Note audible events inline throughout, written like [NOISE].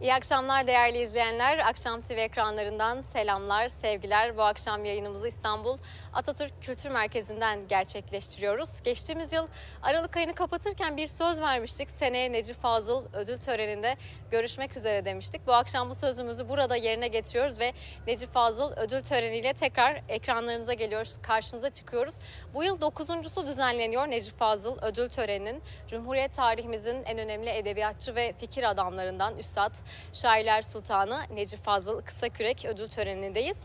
İyi akşamlar değerli izleyenler. Akşam TV ekranlarından selamlar, sevgiler. Bu akşam yayınımızı İstanbul Atatürk Kültür Merkezi'nden gerçekleştiriyoruz. Geçtiğimiz yıl Aralık ayını kapatırken bir söz vermiştik. Seneye Necip Fazıl ödül töreninde görüşmek üzere demiştik. Bu akşam bu sözümüzü burada yerine getiriyoruz ve Necip Fazıl ödül töreniyle tekrar ekranlarınıza geliyoruz, karşınıza çıkıyoruz. Bu yıl dokuzuncusu düzenleniyor Necip Fazıl ödül töreninin. Cumhuriyet tarihimizin en önemli edebiyatçı ve fikir adamlarından Üstad Şairler Sultanı Necip Fazıl Kısakürek ödül törenindeyiz.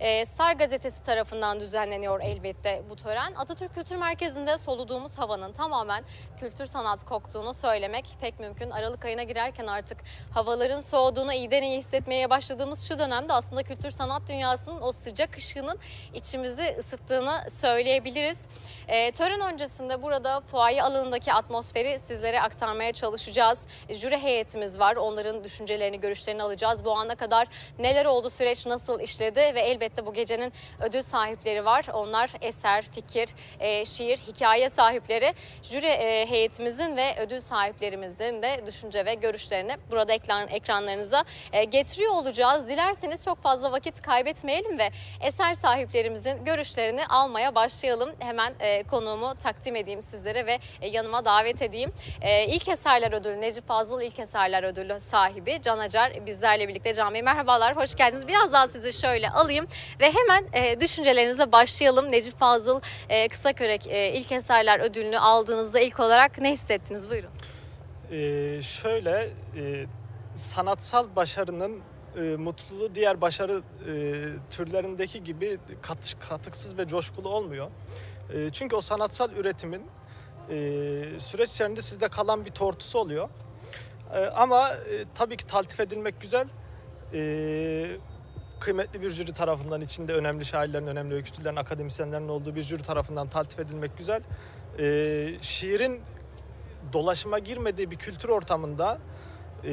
Ee, Star Gazetesi tarafından düzenleniyor elbette bu tören. Atatürk Kültür Merkezi'nde soluduğumuz havanın tamamen kültür sanat koktuğunu söylemek pek mümkün. Aralık ayına girerken artık havaların soğuduğunu iyiden iyi hissetmeye başladığımız şu dönemde aslında kültür sanat dünyasının o sıcak ışığının içimizi ısıttığını söyleyebiliriz. Ee, tören öncesinde burada fuaye alanındaki atmosferi sizlere aktarmaya çalışacağız. Jüri heyetimiz var. Onların düşüncelerini, görüşlerini alacağız. Bu ana kadar neler oldu, süreç nasıl işledi ve elbette bu gecenin ödül sahipleri var. Onlar eser, fikir, e, şiir, hikaye sahipleri. Jüri e, heyetimizin ve ödül sahiplerimizin de düşünce ve görüşlerini burada ekran, ekranlarınıza e, getiriyor olacağız. Dilerseniz çok fazla vakit kaybetmeyelim ve eser sahiplerimizin görüşlerini almaya başlayalım. Hemen e, konuğumu takdim edeyim sizlere ve e, yanıma davet edeyim. E, İlk Eserler Ödülü, Necip Fazıl İlk Eserler Ödülü sahibi Can Acar bizlerle birlikte. Bey merhabalar, hoş geldiniz. Biraz daha sizi şöyle alayım ve hemen e, düşüncelerinizle başlayalım. Necip Fazıl e, Kısakörek e, İlk Eserler Ödülünü aldığınızda ilk olarak ne hissettiniz? Buyurun. Ee, şöyle e, sanatsal başarının e, mutluluğu diğer başarı e, türlerindeki gibi katış, katıksız ve coşkulu olmuyor. E, çünkü o sanatsal üretimin e, süreç içerisinde sizde kalan bir tortusu oluyor. E, ama e, tabii ki taltif edilmek güzel. E, kıymetli bir jüri tarafından içinde önemli şairlerin, önemli öykücülerin, akademisyenlerin olduğu bir jüri tarafından taltif edilmek güzel. E, şiirin dolaşıma girmediği bir kültür ortamında e,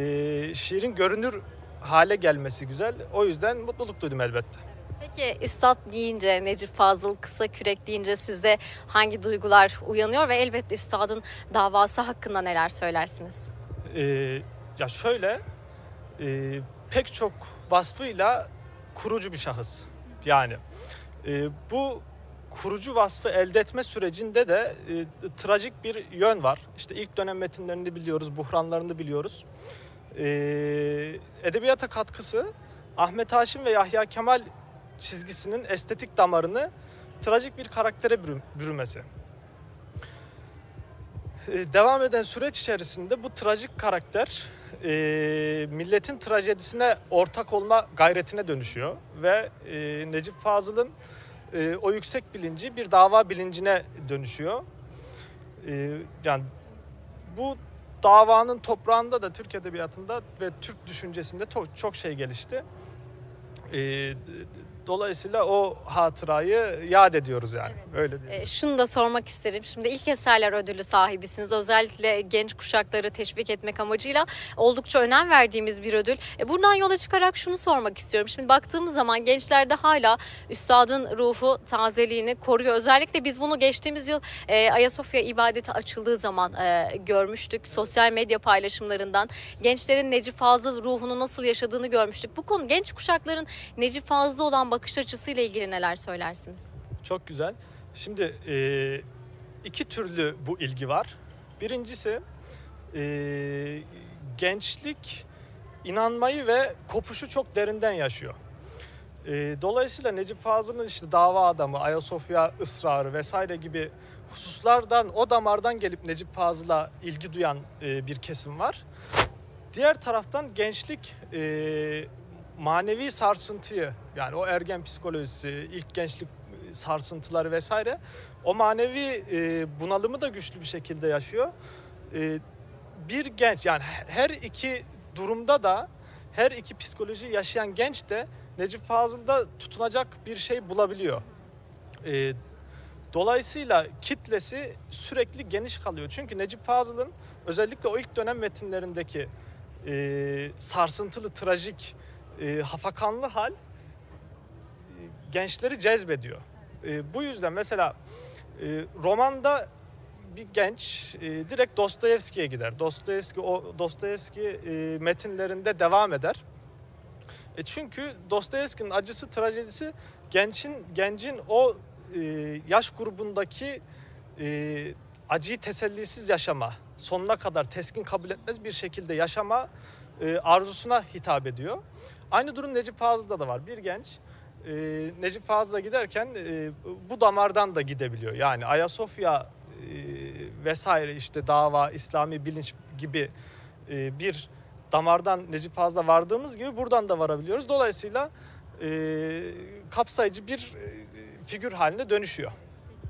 şiirin görünür hale gelmesi güzel. O yüzden mutluluk duydum elbette. Peki Üstad deyince, Necip Fazıl Kısa Kürek deyince sizde hangi duygular uyanıyor ve elbette Üstad'ın davası hakkında neler söylersiniz? E, ya şöyle e, pek çok vasfıyla kurucu bir şahıs. Yani e, bu kurucu vasfı elde etme sürecinde de e, trajik bir yön var. İşte ilk dönem metinlerini biliyoruz, buhranlarını biliyoruz. E, edebiyata katkısı Ahmet Haşim ve Yahya Kemal çizgisinin estetik damarını trajik bir karaktere bürü- bürümesi. E, devam eden süreç içerisinde bu trajik karakter e, milletin trajedisine ortak olma gayretine dönüşüyor ve e, Necip Fazıl'ın o yüksek bilinci bir dava bilincine dönüşüyor. Yani bu davanın toprağında da Türk edebiyatında ve Türk düşüncesinde çok, şey gelişti. Dolayısıyla o hatırayı yad ediyoruz yani. Öyle diyelim. E, şunu da sormak isterim. Şimdi ilk eserler ödülü sahibisiniz. Özellikle genç kuşakları teşvik etmek amacıyla oldukça önem verdiğimiz bir ödül. E, buradan yola çıkarak şunu sormak istiyorum. Şimdi baktığımız zaman gençlerde hala üstadın ruhu tazeliğini koruyor. Özellikle biz bunu geçtiğimiz yıl e, Ayasofya ibadeti açıldığı zaman e, görmüştük. Sosyal medya paylaşımlarından gençlerin Necip Fazıl ruhunu nasıl yaşadığını görmüştük. Bu konu genç kuşakların Necip Fazıl'a olan bakış açısıyla ilgili neler söylersiniz? Çok güzel. Şimdi e, iki türlü bu ilgi var. Birincisi e, gençlik inanmayı ve kopuşu çok derinden yaşıyor. E, dolayısıyla Necip Fazıl'ın işte dava adamı, Ayasofya ısrarı vesaire gibi hususlardan, o damardan gelip Necip Fazıl'a ilgi duyan e, bir kesim var. Diğer taraftan gençlik e, manevi sarsıntıyı yani o ergen psikolojisi, ilk gençlik sarsıntıları vesaire o manevi e, bunalımı da güçlü bir şekilde yaşıyor. E, bir genç yani her iki durumda da her iki psikoloji yaşayan genç de Necip Fazıl'da tutunacak bir şey bulabiliyor. E, dolayısıyla kitlesi sürekli geniş kalıyor. Çünkü Necip Fazıl'ın özellikle o ilk dönem metinlerindeki e, sarsıntılı, trajik e, hafakanlı hal e, gençleri cezbediyor. E, bu yüzden mesela e, romanda bir genç e, direkt Dostoyevski'ye gider. Dostoyevski o Dostoyevski e, metinlerinde devam eder. E çünkü Dostoyevski'nin acısı, trajedisi gençin gencin o e, yaş grubundaki e, acıyı tesellisiz yaşama, sonuna kadar teskin kabul etmez bir şekilde yaşama e, arzusuna hitap ediyor. Aynı durum Necip Fazıl'da da var. Bir genç e, Necip Fazıl'a giderken e, bu damardan da gidebiliyor. Yani Ayasofya e, vesaire işte dava, İslami bilinç gibi e, bir damardan Necip Fazıl'a vardığımız gibi buradan da varabiliyoruz. Dolayısıyla e, kapsayıcı bir e, figür haline dönüşüyor.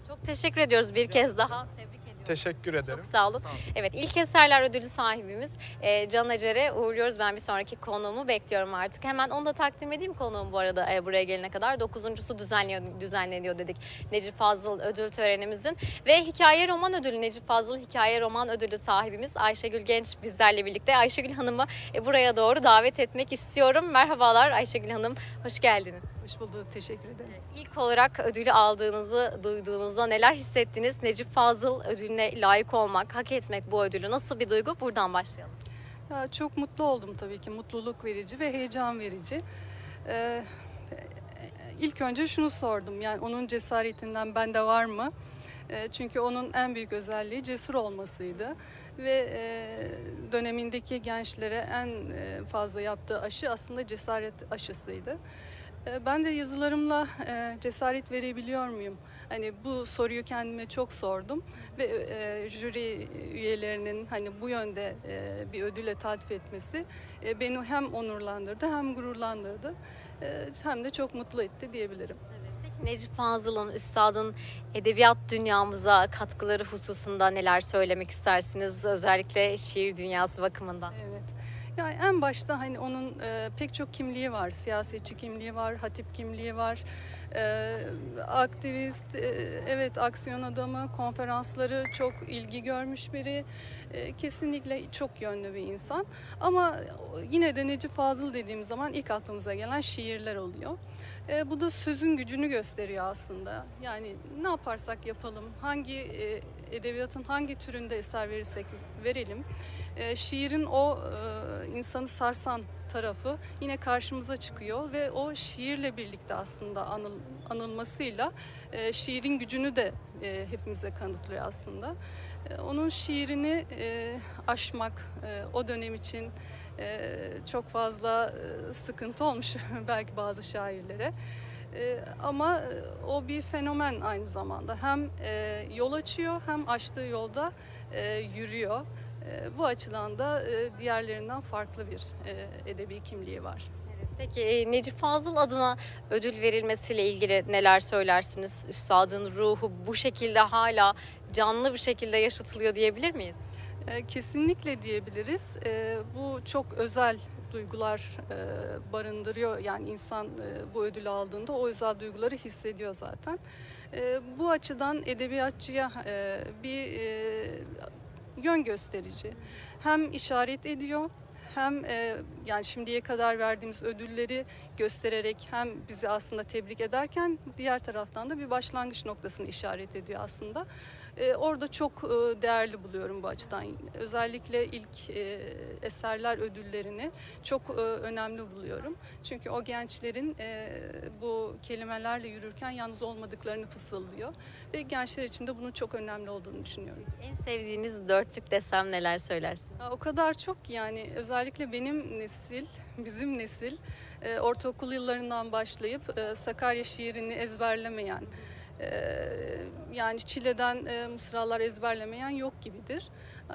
Çok teşekkür ediyoruz bir kez daha. Tebrik. Teşekkür ederim. Çok sağ olun. Evet ilk eserler ödülü sahibimiz e, Can Acar'e uğurluyoruz. Ben bir sonraki konuğumu bekliyorum artık. Hemen onu da takdim edeyim konuğum bu arada e, buraya gelene kadar. Dokuzuncusu düzenliyor, düzenleniyor dedik Necip Fazıl ödül törenimizin. Ve hikaye roman ödülü Necip Fazıl hikaye roman ödülü sahibimiz Ayşegül Genç bizlerle birlikte. Ayşegül Hanım'ı e, buraya doğru davet etmek istiyorum. Merhabalar Ayşegül Hanım, hoş geldiniz. Hoş bulduk, teşekkür ederim. İlk olarak ödülü aldığınızı duyduğunuzda neler hissettiniz? Necip Fazıl ödülüne layık olmak, hak etmek bu ödülü nasıl bir duygu? Buradan başlayalım. Ya çok mutlu oldum tabii ki, mutluluk verici ve heyecan verici. Ee, ilk önce şunu sordum, yani onun cesaretinden bende var mı? Ee, çünkü onun en büyük özelliği cesur olmasıydı ve e, dönemindeki gençlere en e, fazla yaptığı aşı aslında cesaret aşısıydı. Ee, Ben de yazılarımla e, cesaret verebiliyor muyum? Hani bu soruyu kendime çok sordum ve e, jüri üyelerinin hani bu yönde e, bir ödüle taltif etmesi e, beni hem onurlandırdı hem gururlandırdı e, hem de çok mutlu etti diyebilirim. Necip Fazıl'ın, üstadın edebiyat dünyamıza katkıları hususunda neler söylemek istersiniz? Özellikle şiir dünyası bakımından. Evet. Yani en başta hani onun e, pek çok kimliği var. Siyasetçi kimliği var, hatip kimliği var. E, aktivist, e, evet aksiyon adamı, konferansları çok ilgi görmüş biri. E, kesinlikle çok yönlü bir insan. Ama yine de Necip Fazıl dediğimiz zaman ilk aklımıza gelen şiirler oluyor. E, bu da sözün gücünü gösteriyor aslında. Yani ne yaparsak yapalım, hangi e, edebiyatın hangi türünde eser verirsek verelim, e, şiirin o e, insanı sarsan tarafı yine karşımıza çıkıyor ve o şiirle birlikte aslında anıl, anılmasıyla e, şiirin gücünü de e, hepimize kanıtlıyor aslında. E, onun şiirini e, aşmak e, o dönem için e, çok fazla e, sıkıntı olmuş [LAUGHS] belki bazı şairlere. E, ama o bir fenomen aynı zamanda. Hem e, yol açıyor hem açtığı yolda e, yürüyor. E, bu açıdan da e, diğerlerinden farklı bir e, edebi kimliği var. Peki e, Necip Fazıl adına ödül verilmesiyle ilgili neler söylersiniz? Üstadın ruhu bu şekilde hala canlı bir şekilde yaşatılıyor diyebilir miyiz? E, Kesinlikle diyebiliriz. E, Bu çok özel duygular e, barındırıyor. Yani insan e, bu ödülü aldığında o özel duyguları hissediyor zaten. E, Bu açıdan edebiyatçıya e, bir e, yön gösterici. Hem işaret ediyor hem e, yani şimdiye kadar verdiğimiz ödülleri göstererek hem bizi aslında tebrik ederken diğer taraftan da bir başlangıç noktasını işaret ediyor aslında. E, orada çok e, değerli buluyorum bu açıdan. Özellikle ilk e, eserler ödüllerini çok e, önemli buluyorum. Çünkü o gençlerin e, bu kelimelerle yürürken yalnız olmadıklarını fısıldıyor. Ve gençler için de bunun çok önemli olduğunu düşünüyorum. En sevdiğiniz dörtlük desem neler söylersiniz? Ya, O kadar çok ki yani özellikle benim nesil, bizim nesil e, ortaokul yıllarından başlayıp e, Sakarya şiirini ezberlemeyen, yani Çile'den e, mısralar ezberlemeyen yok gibidir.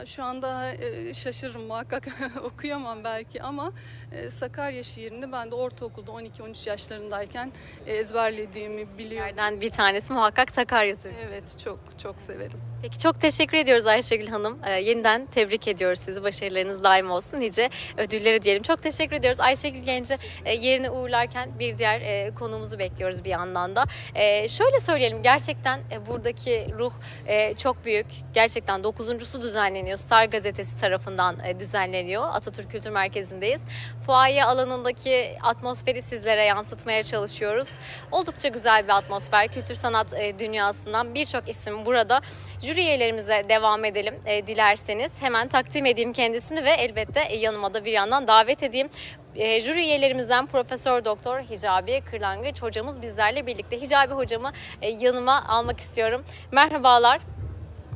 Şu anda e, şaşırırım muhakkak [LAUGHS] okuyamam belki ama e, Sakarya şiirini ben de ortaokulda 12-13 yaşlarındayken e, ezberlediğimi biliyorum. Yerden bir tanesi muhakkak Sakarya Türküsü. Evet çok çok severim. Peki çok teşekkür ediyoruz Ayşegül Hanım. Ee, yeniden tebrik ediyoruz sizi. Başarılarınız daim olsun. Nice ödülleri diyelim. Çok teşekkür ediyoruz. Ayşegül Genç'e e, yerine uğurlarken bir diğer e, konuğumuzu bekliyoruz bir yandan da. E, şöyle söyleyelim gerçekten e, buradaki ruh e, çok büyük. Gerçekten dokuzuncusu düzenleniyor düzenleniyor. Star Gazetesi tarafından e, düzenleniyor. Atatürk Kültür Merkezi'ndeyiz. Fuaye alanındaki atmosferi sizlere yansıtmaya çalışıyoruz. Oldukça güzel bir atmosfer. Kültür sanat e, dünyasından birçok isim burada. Jüri üyelerimize devam edelim e, dilerseniz. Hemen takdim edeyim kendisini ve elbette yanıma da bir yandan davet edeyim. E, jüri üyelerimizden Profesör Doktor Hicabi Kırlangıç hocamız bizlerle birlikte. Hicabi hocamı yanıma almak istiyorum. Merhabalar.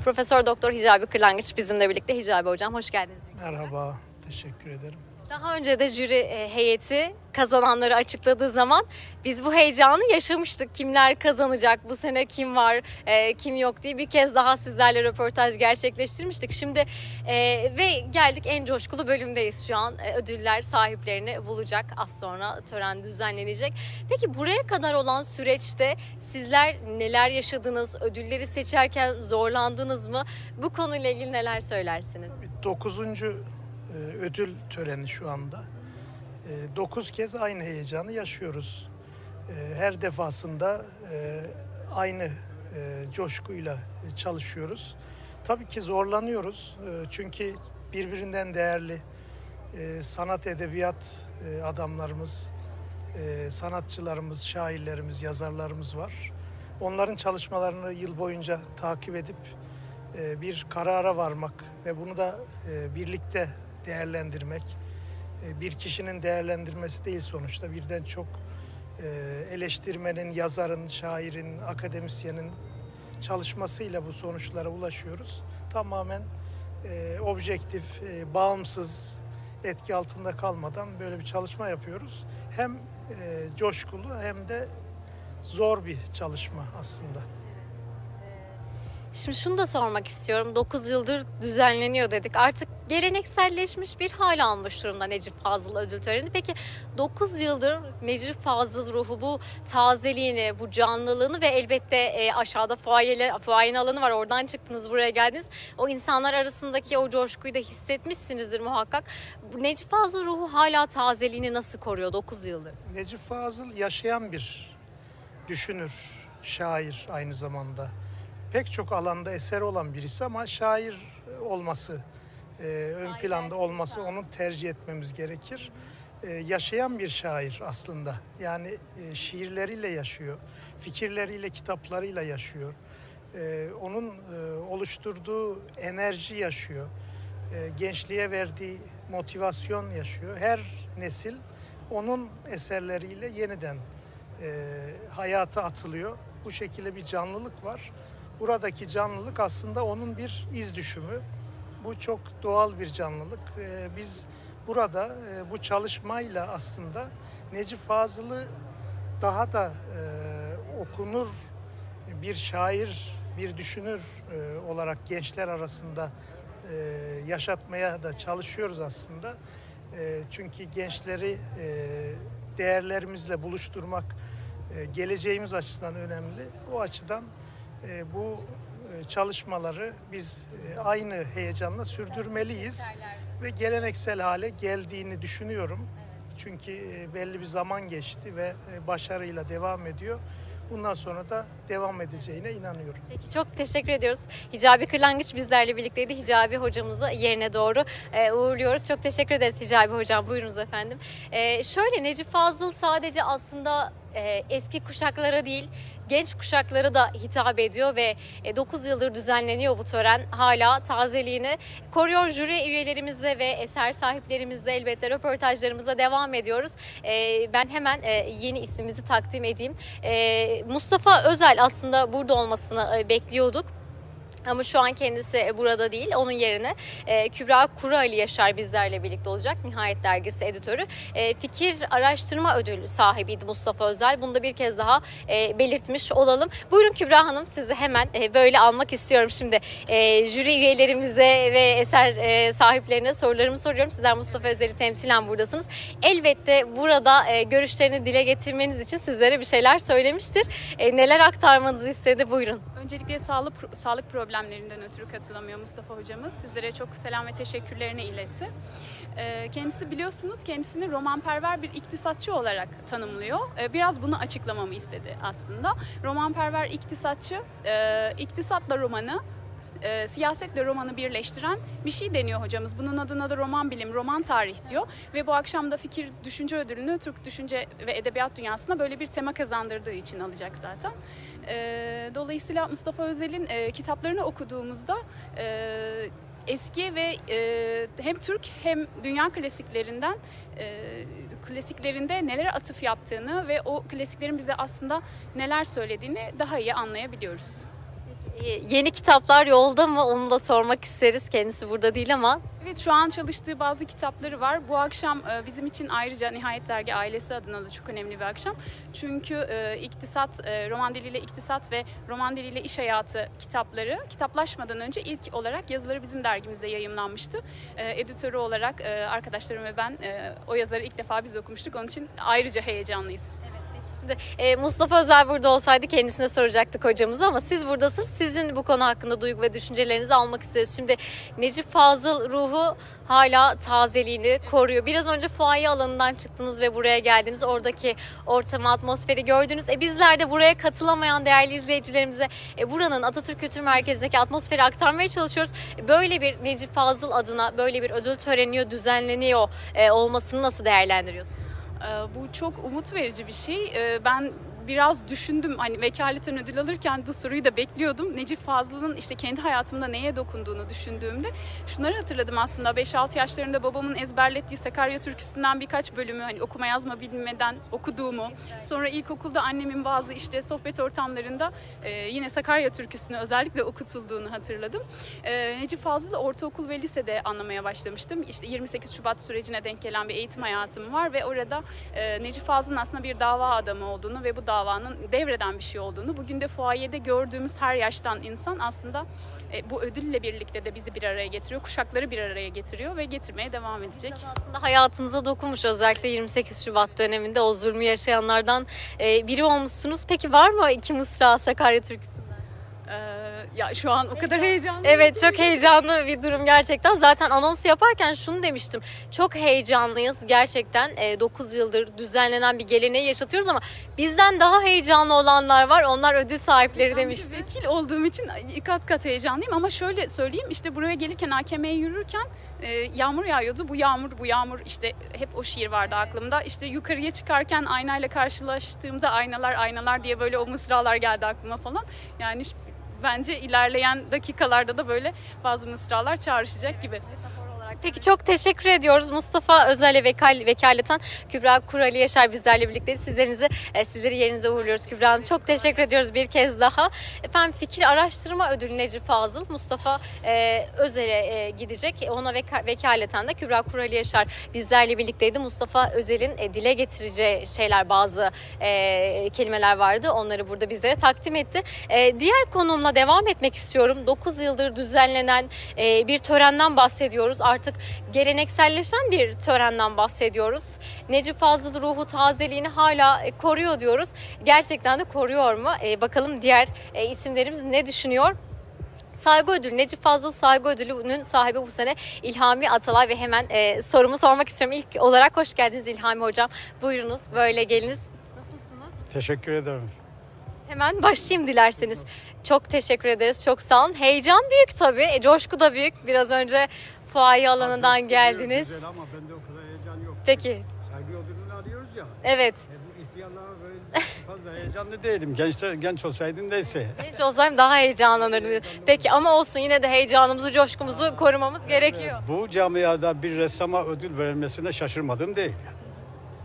Profesör Doktor Hicabi Kırlangıç bizimle birlikte. Hicabi hocam hoş geldiniz. Merhaba, teşekkür ederim. Daha önce de jüri e, heyeti kazananları açıkladığı zaman biz bu heyecanı yaşamıştık. Kimler kazanacak, bu sene kim var, e, kim yok diye bir kez daha sizlerle röportaj gerçekleştirmiştik. Şimdi e, ve geldik en coşkulu bölümdeyiz şu an. Ödüller sahiplerini bulacak. Az sonra tören düzenlenecek. Peki buraya kadar olan süreçte sizler neler yaşadınız? Ödülleri seçerken zorlandınız mı? Bu konuyla ilgili neler söylersiniz? Dokuzuncu e, ödül töreni şu anda. E, Dokuz kez aynı heyecanı yaşıyoruz. E, Her defasında e, aynı e, coşkuyla çalışıyoruz. Tabii ki zorlanıyoruz E, çünkü birbirinden değerli sanat edebiyat adamlarımız, sanatçılarımız, şairlerimiz, yazarlarımız var. Onların çalışmalarını yıl boyunca takip edip bir karara varmak ve bunu da birlikte değerlendirmek e, bir kişinin değerlendirmesi değil sonuçta birden çok e, eleştirmenin, yazarın, şairin, akademisyenin çalışmasıyla bu sonuçlara ulaşıyoruz. Tamamen e, objektif, bağımsız, etki altında kalmadan böyle bir çalışma yapıyoruz. Hem coşkulu hem de zor bir çalışma aslında. Şimdi şunu da sormak istiyorum. 9 yıldır düzenleniyor dedik. Artık gelenekselleşmiş bir hal almış durumda Necip Fazıl ödül töreni. Peki 9 yıldır Necip Fazıl ruhu bu tazeliğini, bu canlılığını ve elbette e, aşağıda fuayele, fuayenin alanı var. Oradan çıktınız buraya geldiniz. O insanlar arasındaki o coşkuyu da hissetmişsinizdir muhakkak. Necip Fazıl ruhu hala tazeliğini nasıl koruyor 9 yıldır? Necip Fazıl yaşayan bir düşünür, şair aynı zamanda. Pek çok alanda eser olan birisi ama şair olması, e, ön planda olması onu tercih etmemiz gerekir. E, yaşayan bir şair aslında. Yani e, şiirleriyle yaşıyor, fikirleriyle, kitaplarıyla yaşıyor. E, onun e, oluşturduğu enerji yaşıyor. E, gençliğe verdiği motivasyon yaşıyor. Her nesil onun eserleriyle yeniden e, hayata atılıyor. Bu şekilde bir canlılık var. Buradaki canlılık aslında onun bir iz düşümü. Bu çok doğal bir canlılık. E, biz burada e, bu çalışmayla aslında Necip Fazıl'ı daha da e, okunur bir şair, bir düşünür e, olarak gençler arasında e, yaşatmaya da çalışıyoruz aslında. Çünkü gençleri değerlerimizle buluşturmak geleceğimiz açısından önemli. O açıdan bu e, çalışmaları biz e, aynı heyecanla sürdürmeliyiz ve geleneksel hale geldiğini düşünüyorum. Çünkü e, belli bir zaman geçti ve e, başarıyla devam ediyor. Bundan sonra da devam edeceğine inanıyorum. Peki çok teşekkür ediyoruz. Hicabi Kırlangıç bizlerle birlikteydi. Hicabi hocamızı yerine doğru e, uğurluyoruz. Çok teşekkür ederiz Hicabi hocam. Buyurunuz efendim. E, şöyle Necip Fazıl sadece aslında e, eski kuşaklara değil genç kuşaklara da hitap ediyor ve 9 yıldır düzenleniyor bu tören. Hala tazeliğini koruyor. Jüri üyelerimizle ve eser sahiplerimizle elbette röportajlarımıza devam ediyoruz. E, ben hemen e, yeni ismimizi takdim edeyim. E, Mustafa Özel aslında burada olmasını e, bekliyorduk. Ama şu an kendisi e, burada değil. Onun yerine e, Kübra Kuru Ali Yaşar bizlerle birlikte olacak. Nihayet Dergisi editörü. E, fikir araştırma ödülü sahibiydi Mustafa Özel. Bunu da bir kez daha e, belirtmiş olalım. Buyurun Kübra Hanım sizi hemen e, böyle almak istiyorum. Şimdi e, jüri üyelerimize ve eser e, sahiplerine sorularımı soruyorum. Sizler Mustafa Özel'i temsilen buradasınız. Elbette burada e, görüşlerini dile getirmeniz için sizlere bir şeyler söylemiştir. E, neler aktarmanızı istedi buyurun. Öncelikle sağlık sağlık problemlerinden ötürü katılamıyor Mustafa hocamız. Sizlere çok selam ve teşekkürlerini iletti. Ee, Kendisi biliyorsunuz kendisini romanperver bir iktisatçı olarak tanımlıyor. Ee, Biraz bunu açıklamamı istedi aslında. Romanperver iktisatçı, e, iktisatla romanı e, siyasetle romanı birleştiren bir şey deniyor hocamız. Bunun adına da roman bilim, roman tarih diyor. Ve bu akşam da fikir düşünce ödülünü Türk düşünce ve edebiyat dünyasına böyle bir tema kazandırdığı için alacak zaten. E, dolayısıyla Mustafa Özel'in e, kitaplarını okuduğumuzda e, eski ve e, hem Türk hem dünya klasiklerinden e, klasiklerinde nelere atıf yaptığını ve o klasiklerin bize aslında neler söylediğini daha iyi anlayabiliyoruz. E, Yeni kitaplar yolda mı? Onu da sormak isteriz. Kendisi burada değil ama Evet şu an çalıştığı bazı kitapları var. Bu akşam e, bizim için ayrıca Nihayet Dergi ailesi adına da çok önemli bir akşam. Çünkü e, iktisat, e, roman diliyle iktisat ve roman diliyle iş hayatı kitapları kitaplaşmadan önce ilk olarak yazıları bizim dergimizde yayımlanmıştı. Editörü olarak arkadaşlarım ve ben o yazıları ilk defa biz okumuştuk. Onun için ayrıca heyecanlıyız. Şimdi e, Mustafa Özel burada olsaydı kendisine soracaktık hocamıza ama siz buradasınız. Sizin bu konu hakkında duygu ve düşüncelerinizi almak isteriz. Şimdi Necip Fazıl ruhu hala tazeliğini koruyor. Biraz önce fuaye alanından çıktınız ve buraya geldiniz. Oradaki ortamı, atmosferi gördünüz. E bizler de buraya katılamayan değerli izleyicilerimize e, buranın Atatürk Kültür Merkezi'ndeki atmosferi aktarmaya çalışıyoruz. E, Böyle bir Necip Fazıl adına böyle bir ödül töreni düzenleniyor e, olmasını nasıl değerlendiriyorsunuz? Ee, Bu çok umut verici bir şey. Ee, Ben biraz düşündüm hani vekaleten ödül alırken bu soruyu da bekliyordum. Necip Fazıl'ın işte kendi hayatımda neye dokunduğunu düşündüğümde şunları hatırladım aslında 5-6 yaşlarında babamın ezberlettiği Sakarya türküsünden birkaç bölümü hani okuma yazma bilmeden okuduğumu. Sonra ilkokulda annemin bazı işte sohbet ortamlarında e, yine Sakarya türküsünü özellikle okutulduğunu hatırladım. E, Necip Fazıl'ı ortaokul ve lisede anlamaya başlamıştım. İşte 28 Şubat sürecine denk gelen bir eğitim hayatım var ve orada e, Necip Fazıl'ın aslında bir dava adamı olduğunu ve bu davanın devreden bir şey olduğunu, bugün de fuayede gördüğümüz her yaştan insan aslında e, bu ödülle birlikte de bizi bir araya getiriyor, kuşakları bir araya getiriyor ve getirmeye devam edecek. Aslında hayatınıza dokunmuş özellikle 28 Şubat döneminde o zulmü yaşayanlardan e, biri olmuşsunuz. Peki var mı iki mısra Sakarya türküsünden? E, ya şu an o kadar heyecanlıyım. Evet çok heyecanlı bir durum gerçekten. Zaten anonsu yaparken şunu demiştim. Çok heyecanlıyız gerçekten. 9 yıldır düzenlenen bir geleneği yaşatıyoruz ama bizden daha heyecanlı olanlar var. Onlar ödül sahipleri Ben demişti. bir vekil olduğum için kat kat heyecanlıyım ama şöyle söyleyeyim işte buraya gelirken AKM'ye yürürken e, yağmur yağıyordu. Bu yağmur bu yağmur işte hep o şiir vardı aklımda. İşte yukarıya çıkarken aynayla karşılaştığımda aynalar aynalar diye böyle o mısralar geldi aklıma falan. Yani bence ilerleyen dakikalarda da böyle bazı mısralar çağrışacak gibi. Peki çok teşekkür ediyoruz. Mustafa Özel'e vekal, vekaleten Kübra Kurali Yaşar bizlerle birlikte sizlerinizi e, sizleri yerinize uğurluyoruz Kübra Hanım. Çok teşekkür ediyoruz bir kez daha. Efendim fikir araştırma ödülü Necip Fazıl Mustafa e, Özel'e e, gidecek. Ona veka- vekaleten de Kübra Kurali Yaşar bizlerle birlikteydi. Mustafa Özel'in e, dile getireceği şeyler bazı e, kelimeler vardı. Onları burada bizlere takdim etti. E, diğer konumla devam etmek istiyorum. 9 yıldır düzenlenen e, bir törenden bahsediyoruz. Artık gelenekselleşen bir törenden bahsediyoruz. Necip Fazıl ruhu tazeliğini hala e, koruyor diyoruz. Gerçekten de koruyor mu? E, bakalım diğer e, isimlerimiz ne düşünüyor? Saygı ödülü, Necip Fazıl Saygı Ödülü'nün sahibi bu sene İlhami Atalay ve hemen e, sorumu sormak istiyorum. İlk olarak hoş geldiniz İlhami Hocam. Buyurunuz böyle geliniz. Nasılsınız? Teşekkür ederim. Hemen başlayayım dilerseniz. Çok teşekkür ederiz. Çok sağ olun. Heyecan büyük tabii. E, coşku da büyük. Biraz önce fuaye alanından geldiniz. Güzel ama bende o kadar heyecan yok. Peki. Saygı ödülünü arıyoruz ya. Evet. E bu ihtiyarlara böyle [LAUGHS] fazla heyecanlı değilim. Gençler genç olsaydım neyse. Genç olsaydım daha heyecanlanırdım. Peki ama olsun yine de heyecanımızı, coşkumuzu korumamız gerekiyor. Bu camiada bir ressama ödül verilmesine şaşırmadım değil.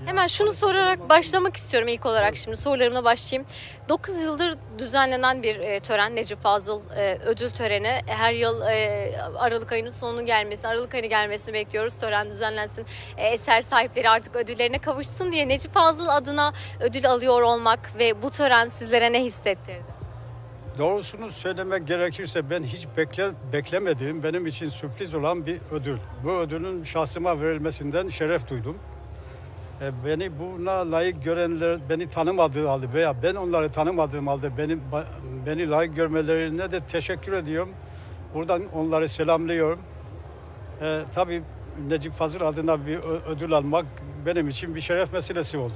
Hemen şunu sorarak başlamak istiyorum ilk olarak şimdi sorularımla başlayayım. 9 yıldır düzenlenen bir e, tören Necip Fazıl e, ödül töreni. Her yıl e, Aralık ayının sonunun gelmesini, Aralık ayını gelmesini bekliyoruz. Tören düzenlensin. E, eser sahipleri artık ödüllerine kavuşsun diye Necip Fazıl adına ödül alıyor olmak ve bu tören sizlere ne hissettirdi? Doğrusunu söylemek gerekirse ben hiç bekle, beklemediğim, benim için sürpriz olan bir ödül. Bu ödülün şahsıma verilmesinden şeref duydum. E, Beni buna layık görenler, beni tanımadığı halde veya ben onları tanımadığım halde beni, beni layık görmelerine de teşekkür ediyorum. Buradan onları selamlıyorum. E, tabii Necip Fazıl adına bir ödül almak benim için bir şeref meselesi oldu.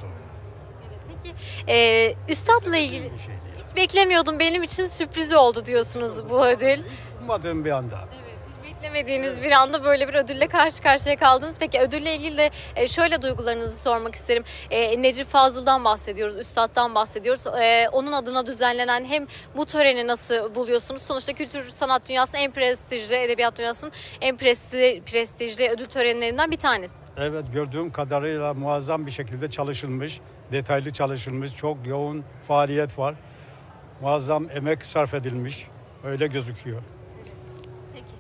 Peki e, üstadla ilgili şey hiç beklemiyordum benim için sürpriz oldu diyorsunuz bu ödül. ummadığım bir anda. Evet, hiç beklemediğiniz bir anda böyle bir ödülle karşı karşıya kaldınız. Peki ödülle ilgili de e, şöyle duygularınızı sormak isterim. E, Necip Fazıl'dan bahsediyoruz, Üstad'dan bahsediyoruz. E, Onun adına düzenlenen hem bu töreni nasıl buluyorsunuz? Sonuçta kültür sanat dünyasının en prestijli, edebiyat dünyasının en prestijli, prestijli ödül törenlerinden bir tanesi. Evet gördüğüm kadarıyla muazzam bir şekilde çalışılmış, detaylı çalışılmış, çok yoğun faaliyet var. Muazzam emek sarf edilmiş. Öyle gözüküyor.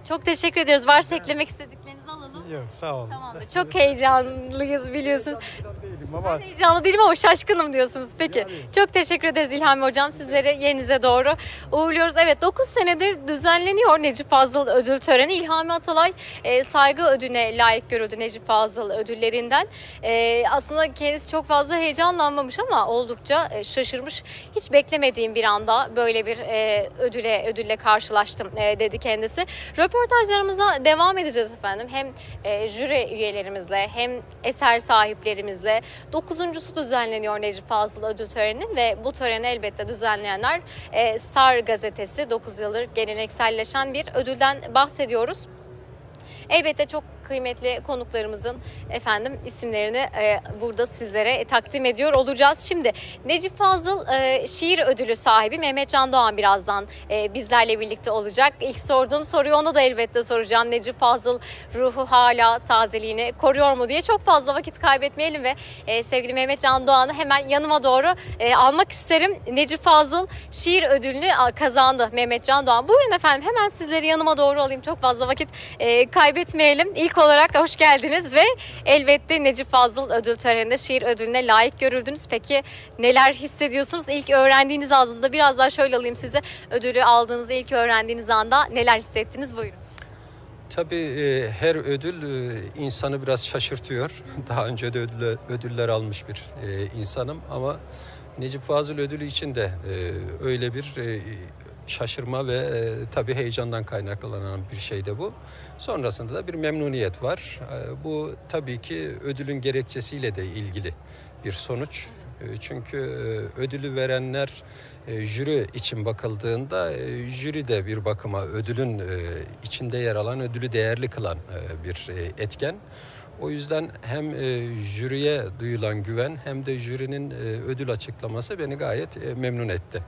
Çok teşekkür ediyoruz. Varsa eklemek alalım. Yok sağ olun. Tamamdır. Çok heyecanlıyız biliyorsunuz. Heyecanlı değilim ama Ben heyecanlı değilim ama şaşkınım diyorsunuz. Peki. Çok teşekkür ederiz İlhami Hocam. Sizleri yerinize doğru uğurluyoruz. Evet 9 senedir düzenleniyor Necip Fazıl ödül töreni. İlhami Atalay e, saygı ödüne layık görüldü Necip Fazıl ödüllerinden. E, aslında kendisi çok fazla heyecanlanmamış ama oldukça e, şaşırmış. Hiç beklemediğim bir anda böyle bir e, ödüle ödülle karşılaştım e, dedi kendisi. Röportajlarımıza devam edeceğiz efendim. Hem e, jüri üyelerimizle hem eser sahiplerimizle. Dokuzuncusu düzenleniyor Necip Fazıl ödül töreni ve bu töreni elbette düzenleyenler e, Star gazetesi 9 yıldır gelenekselleşen bir ödülden bahsediyoruz. Elbette çok kıymetli konuklarımızın efendim isimlerini e, burada sizlere takdim ediyor olacağız. Şimdi Necip Fazıl e, şiir ödülü sahibi Mehmet Can Doğan birazdan e, bizlerle birlikte olacak. İlk sorduğum soruyu ona da elbette soracağım. Necip Fazıl ruhu hala tazeliğini koruyor mu diye çok fazla vakit kaybetmeyelim ve e, sevgili Mehmet Can Doğan'ı hemen yanıma doğru e, almak isterim. Necip Fazıl şiir ödülünü kazandı Mehmet Can Doğan. Buyurun efendim hemen sizleri yanıma doğru alayım. Çok fazla vakit e, kaybetmeyelim. İlk olarak hoş geldiniz ve elbette Necip Fazıl ödül töreninde şiir ödülüne layık görüldünüz. Peki neler hissediyorsunuz? İlk öğrendiğiniz anda biraz daha şöyle alayım size. Ödülü aldığınızı ilk öğrendiğiniz anda neler hissettiniz? Buyurun. Tabii e, her ödül e, insanı biraz şaşırtıyor. [LAUGHS] Daha önce de ödülle- ödüller almış bir e, insanım ama Necip Fazıl ödülü için de öyle bir şaşırma ve tabii heyecandan kaynaklanan bir şey de bu. Sonrasında da bir memnuniyet var. E, bu tabii ki ödülün gerekçesiyle de ilgili bir sonuç. E, Çünkü e, ödülü verenler e, jüri için bakıldığında e, jüri de bir bakıma ödülün içinde yer alan ödülü değerli kılan bir etken. O yüzden hem jüriye duyulan güven hem de jürinin ödül açıklaması beni gayet memnun etti.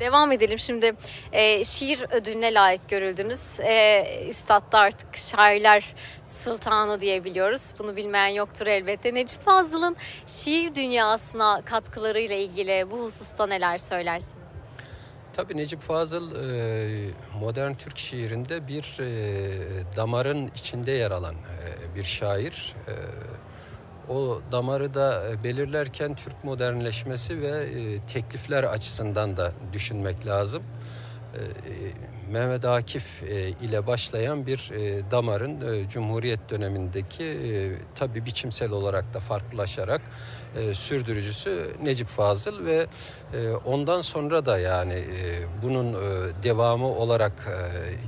Devam edelim şimdi. Ee, şiir ödülüne layık görüldünüz. Ee, Üstad da artık şairler sultanı diyebiliyoruz. Bunu bilmeyen yoktur elbette. Necip Fazıl'ın şiir dünyasına katkılarıyla ilgili bu hususta neler söylersiniz? Tabii Necip Fazıl e, modern Türk şiirinde bir e, damarın içinde yer alan e, bir şair. E, o damarı da e, belirlerken Türk modernleşmesi ve e, teklifler açısından da düşünmek lazım. Mehmet Akif e, ile başlayan bir e, damarın e, Cumhuriyet dönemindeki tabii biçimsel olarak da farklılaşarak sürdürücüsü Necip Fazıl ve ondan sonra da yani bunun devamı olarak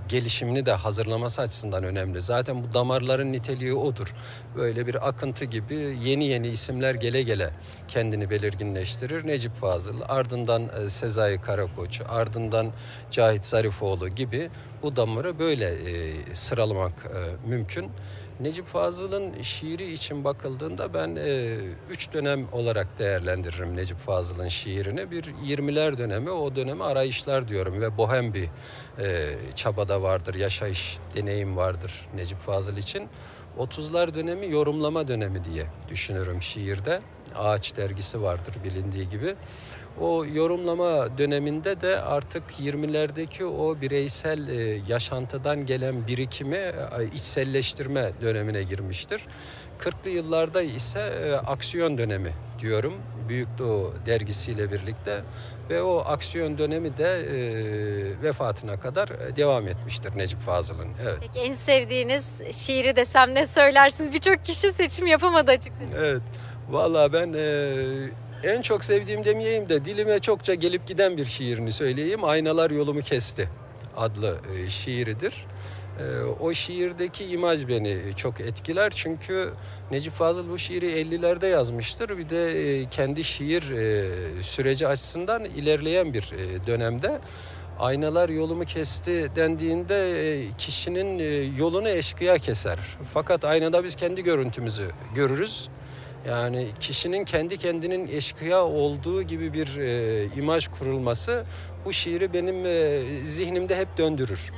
gelişimini de hazırlaması açısından önemli. Zaten bu damarların niteliği odur. Böyle bir akıntı gibi yeni yeni isimler gele gele kendini belirginleştirir. Necip Fazıl, ardından Sezai Karakoç, ardından Cahit Zarifoğlu gibi bu damarı böyle e, sıralamak e, mümkün. Necip Fazıl'ın şiiri için bakıldığında ben e, üç dönem olarak değerlendiririm Necip Fazıl'ın şiirini. Bir 20'ler dönemi, o dönemi arayışlar diyorum ve bohem bir e, çabada vardır, yaşayış deneyim vardır Necip Fazıl için. 30'lar dönemi yorumlama dönemi diye düşünürüm şiirde. Ağaç dergisi vardır bilindiği gibi. O yorumlama döneminde de artık 20'lerdeki o bireysel e, yaşantıdan gelen birikimi e, içselleştirme dönemine girmiştir. 40'lı yıllarda ise e, aksiyon dönemi diyorum. Büyük Doğu dergisiyle birlikte ve o aksiyon dönemi de e, vefatına kadar e, devam etmiştir Necip Fazıl'ın. Evet. Peki en sevdiğiniz şiiri desem ne söylersiniz? Birçok kişi seçim yapamadı açıkçası. Evet. Vallahi ben e, en çok sevdiğim demeyeyim de dilime çokça gelip giden bir şiirini söyleyeyim. Aynalar yolumu kesti adlı e, şiiridir. E, o şiirdeki imaj beni çok etkiler çünkü Necip Fazıl bu şiiri 50'lerde yazmıştır. Bir de e, kendi şiir e, süreci açısından ilerleyen bir e, dönemde. Aynalar yolumu kesti dendiğinde kişinin yolunu eşkıya keser. Fakat aynada biz kendi görüntümüzü görürüz. Yani kişinin kendi kendinin eşkıya olduğu gibi bir imaj kurulması bu şiiri benim zihnimde hep döndürür.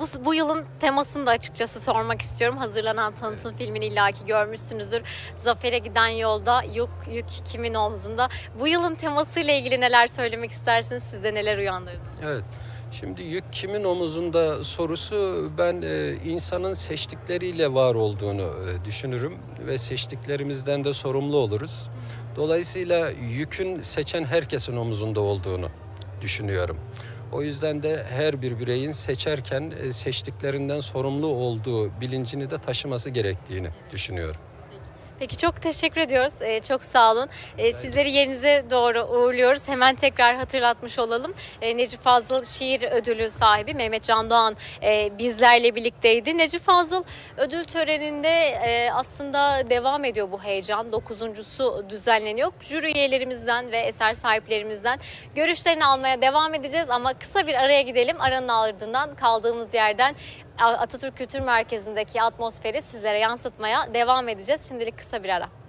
Evet, Bu, bu yılın temasını da açıkçası sormak istiyorum. Hazırlanan tanıtım filmini illaki görmüşsünüzdür. Zafer'e giden yolda yük, yük kimin omzunda. Bu yılın temasıyla ilgili neler söylemek istersiniz? Sizde neler uyandırdı? Evet. Şimdi yük kimin omuzunda sorusu ben e, insanın seçtikleriyle var olduğunu e, düşünürüm ve seçtiklerimizden de sorumlu oluruz. Dolayısıyla yükün seçen herkesin omuzunda olduğunu düşünüyorum. O yüzden de her bir bireyin seçerken e, seçtiklerinden sorumlu olduğu bilincini de taşıması gerektiğini düşünüyorum. Peki çok teşekkür ediyoruz. Ee, çok sağ olun. Ee, sizleri yerinize doğru uğurluyoruz. Hemen tekrar hatırlatmış olalım. Ee, Necip Fazıl Şiir Ödülü sahibi Mehmet Can Doğan e, bizlerle birlikteydi. Necip Fazıl ödül töreninde e, aslında devam ediyor bu heyecan. Dokuzuncusu düzenleniyor. Jüri üyelerimizden ve eser sahiplerimizden görüşlerini almaya devam edeceğiz. Ama kısa bir araya gidelim. Aranın ardından kaldığımız yerden Atatürk Kültür Merkezi'ndeki atmosferi sizlere yansıtmaya devam edeceğiz. Şimdilik kısa bir.